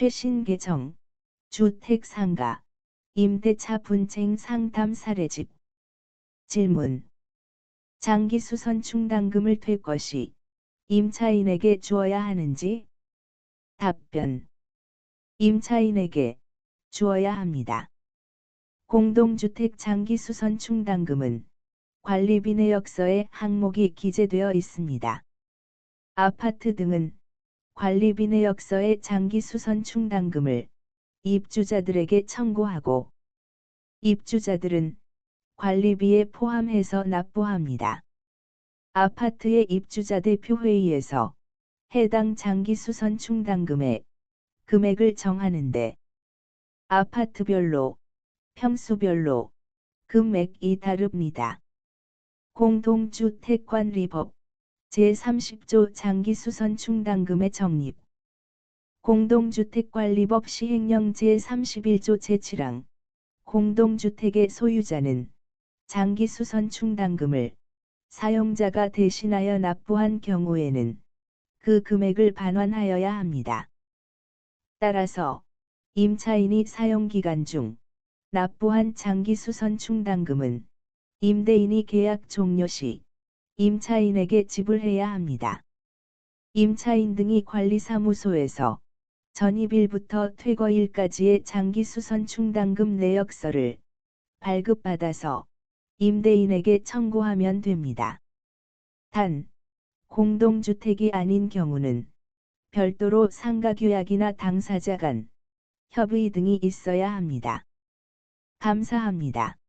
최신 개정, 주택 상가, 임대차 분쟁 상담 사례집. 질문. 장기수선 충당금을 될 것이 임차인에게 주어야 하는지? 답변. 임차인에게 주어야 합니다. 공동주택 장기수선 충당금은 관리비 내역서에 항목이 기재되어 있습니다. 아파트 등은 관리비 내역서에 장기 수선 충당금을 입주자들에게 청구하고 입주자들은 관리비에 포함해서 납부합니다. 아파트의 입주자 대표회의에서 해당 장기 수선 충당금의 금액을 정하는데 아파트별로, 평수별로 금액이 다릅니다. 공동주택관리법 제30조 장기수선 충당금의 정립 공동주택관리법 시행령 제31조 제7항 공동주택의 소유자는 장기수선 충당금을 사용자가 대신하여 납부한 경우에는 그 금액을 반환하여야 합니다. 따라서 임차인이 사용기간 중 납부한 장기수선 충당금은 임대인이 계약 종료 시 임차인에게 지불해야 합니다. 임차인 등이 관리사무소에서 전입일부터 퇴거일까지의 장기 수선 충당금 내역서를 발급받아서 임대인에게 청구하면 됩니다. 단, 공동주택이 아닌 경우는 별도로 상가규약이나 당사자 간 협의 등이 있어야 합니다. 감사합니다.